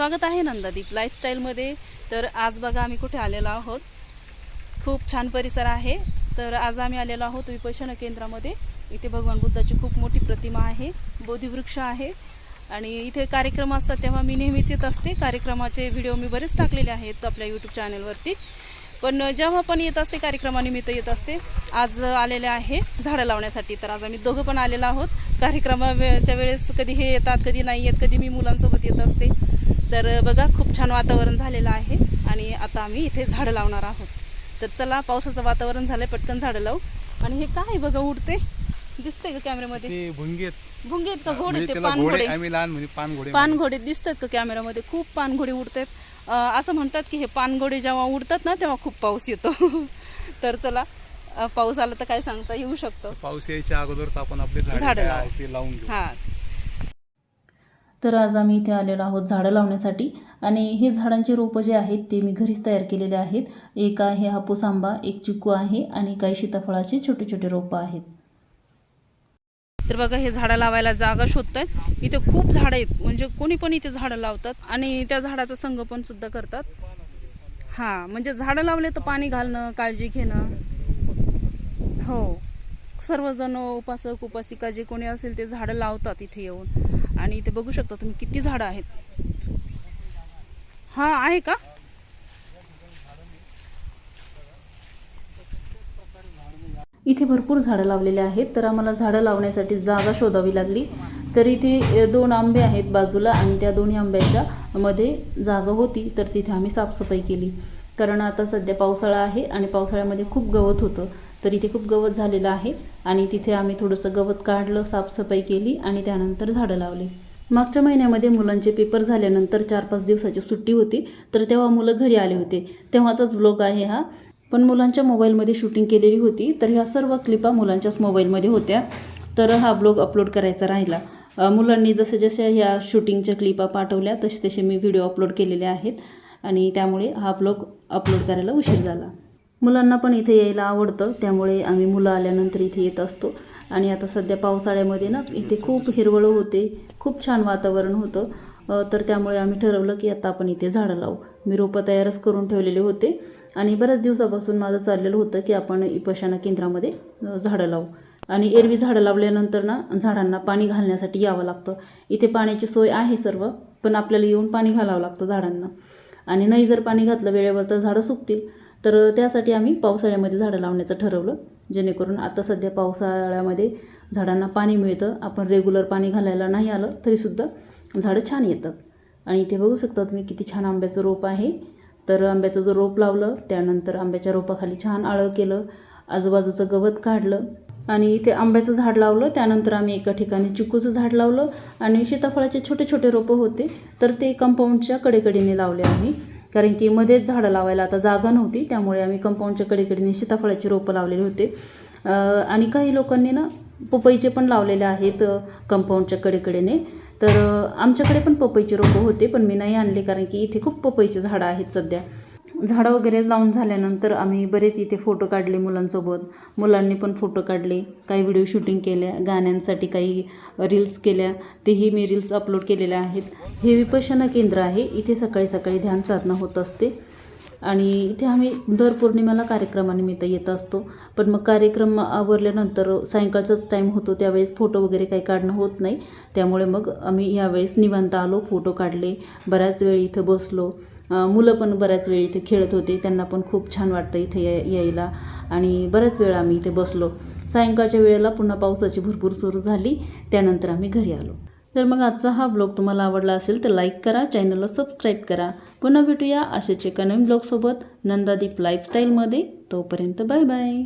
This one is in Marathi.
स्वागत आहे नंदादीप लाईफस्टाईलमध्ये तर आज बघा आम्ही कुठे आलेलो आहोत. खूप छान परिसर आहे. तर आज आम्ही आलेलो आहोत विपशन केंद्रामध्ये. इथे भगवान बुद्धाची खूप मोठी प्रतिमा आहे. बोधिवृक्ष आहे. आणि इथे कार्यक्रम असतात तेव्हा मी नेहमीच येत असते. कार्यक्रमाचे व्हिडिओ मी बरेच टाकलेले आहेत आपल्या यूट्यूब चॅनलवरती पण जेव्हा पण येत असते कार्यक्रमानिमित्त येत असते आज आलेले आहे झाडं लावण्यासाठी. तर आज आम्ही दोघं पण आलेलो आहोत. कार्यक्रमाच्या वेळेस कधी हे येतात कधी नाही येत कधी मी मुलांसोबत येत असते. तर बघा खूप छान वातावरण झालेलं आहे आणि आता आम्ही इथे झाडं लावणार आहोत. तर चला पावसाचं वातावरण झालं पटकन झाडं लावू. आणि हे काय बघा उडते? दिसतंय का कॅमेऱ्यामध्ये ते भुंगेत. भुंगे आहेत का घोडे म्हणजे ते त्याला पान घोडे आम्ही लहान म्हणजे पान घोडे पानघोडे दिसतात का कॅमेऱ्यामध्ये खूप पानघोडे उडतात. अं, असं म्हणतात की हे पानघोडे जेव्हा उडतात ना तेव्हा खूप पाऊस येतो. तर चला अं, पाऊस आला तर काय सांगता येऊ शकतो. पाऊस यायच्या अगोदरच आपण आपले झाडे झाडं काय लावू. आहेत ते लावून घेऊ. हा. तर आज आम्ही इथे आलेलो आहोत झाडं लावण्यासाठी. आणि हे झाडांचे रोपं जे आहेत ते मी घरीच तयार केलेले आहेत. एक आहे हापूस आंबा एक चिकू आहे आणि काही सीताफळाचे छोटे छोटे रोपं आहेत. तर बघा हे झाडं लावायला जागा शोधतात इथे खूप झाडं आहेत. म्हणजे कोणी पण इथे झाडं लावतात आणि त्या झाडाचं संगोपन सुद्धा करतात. हा म्हणजे झाडं लावले तर पाणी घालणं काळजी घेणं. हो. सर्वजण उपासक उपासिका जे कोणी असेल ते झाडं लावतात इथे येऊन. आणि इथे बघू शकता तुम्ही किती झाडं आहेत. हा आहे का? इथे भरपूर झाडं लावलेले आहेत तर आम्हाला झाडं लावण्यासाठी जागा शोधावी लागली. तर इथे दोन आंबे आहेत बाजूला आणि त्या दोन्ही आंब्याच्या मध्ये जागा होती तर तिथे आम्ही साफसफाई केली. कारण आता सध्या पावसाळा आहे आणि पावसाळ्यामध्ये खूप गवत होतं तर इथे खूप गवत झालेलं आहे आणि तिथे आम्ही थोडंसं गवत काढलं साफसफाई केली आणि त्यानंतर झाडं लावली. मागच्या महिन्यामध्ये मुलांचे पेपर झाल्यानंतर चार पाच दिवसाची सुट्टी होती तर तेव्हा मुलं घरी आले होते. तेव्हाचाच ब्लॉग आहे हा. पण मुलांच्या मोबाईलमध्ये शूटिंग केलेली होती तर ह्या सर्व क्लिपा मुलांच्याच मोबाईलमध्ये होत्या. तर हा ब्लॉग अपलोड करायचा राहिला. मुलांनी जसे जसे ह्या शूटिंगच्या क्लिपा पाठवल्या तसे तसे मी व्हिडिओ अपलोड केलेले आहेत. आणि त्यामुळे हा ब्लॉग अपलोड करायला उशीर झाला. मुलांना पण इथे यायला आवडतं त्यामुळे आम्ही मुलं आल्यानंतर इथे येत असतो. आणि आता सध्या पावसाळ्यामध्ये ना इथे खूप हिरवळ होते खूप छान वातावरण होतं. तर त्यामुळे आम्ही ठरवलं की आता आपण इथे झाडं लावू. मी रोपं तयारच करून ठेवलेले होते. आणि बऱ्याच दिवसापासून माझं चाललेलं होतं की आपण इपशाना केंद्रामध्ये झाडं लावू. आणि एरवी झाडं लावल्यानंतर ना झाडांना पाणी घालण्यासाठी यावं लागतं. इथे पाण्याची सोय आहे सर्व पण आपल्याला येऊन पाणी घालावं लागतं झाडांना. आणि नाही जर पाणी घातलं वेळेवर तर झाडं सुकतील. तर त्यासाठी आम्ही पावसाळ्यामध्ये झाडं लावण्याचं ठरवलं जेणेकरून आता सध्या पावसाळ्यामध्ये झाडांना पाणी मिळतं. आपण रेग्युलर पाणी घालायला नाही आलं तरीसुद्धा झाडं छान येतात. आणि इथे बघू शकता तुम्ही किती छान आंब्याचं रोप आहे. तर आंब्याचं जो रोप लावलं त्यानंतर आंब्याच्या रोपाखाली छान आळं केलं आजूबाजूचं गवत काढलं आणि इथे आंब्याचं झाड लावलं. त्यानंतर आम्ही एका ठिकाणी चिकूचं झाड लावलं आणि सीताफळाचे छोटे छोटे रोपं होते. तर ते कंपाऊंडच्या कडेकडेने लावले आम्ही. कारण की मध्येच झाडं लावायला आता जागा नव्हती त्यामुळे आम्ही कंपाऊंडच्या कडेकडेने सीताफळाची रोपं लावलेली होते. आणि काही लोकांनी ना पपईचे पण लावलेले आहेत कंपाऊंडच्या कडेकडेने. तर आमच्याकडे पण पपईचे रोपं होते पण मी नाही आणले कारण की इथे खूप पपईचे झाडं आहेत सध्या. झाडं वगैरे लावून झाल्यानंतर आम्ही बरेच इथे फोटो काढले मुलांसोबत. मुलांनी पण फोटो काढले काही व्हिडिओ शूटिंग केल्या गाण्यांसाठी काही रील्स केल्या तेही मी रील्स अपलोड केलेल्या आहेत. हे विपशना केंद्र आहे इथे सकाळी सकाळी ध्यान साधना होत असते. आणि इथे आम्ही दर पौर्णिमेला कार्यक्रमानिमित्त येत असतो. पण मग कार्यक्रम आवरल्यानंतर सायंकाळचाच टाईम होतो त्यावेळेस फोटो वगैरे काही काढणं होत नाही. त्यामुळे मग आम्ही यावेळेस निवांत आलो फोटो काढले. बऱ्याच वेळ इथं बसलो. मुलं पण बऱ्याच वेळ इथे खेळत होते. त्यांना पण खूप छान वाटतं इथे यायला. आणि बऱ्याच वेळा आम्ही इथे बसलो. सायंकाळच्या वेळेला पुन्हा पावसाची भरपूर सुरू झाली. त्यानंतर आम्ही घरी आलो. तर मग आजचा हा ब्लॉग तुम्हाला आवडला असेल तर लाईक करा चॅनलला सबस्क्राईब करा. पुन्हा भेटूया अशाच एका नवीन ब्लॉगसोबत नंदादीप लाईफस्टाईलमध्ये. तोपर्यंत बाय बाय.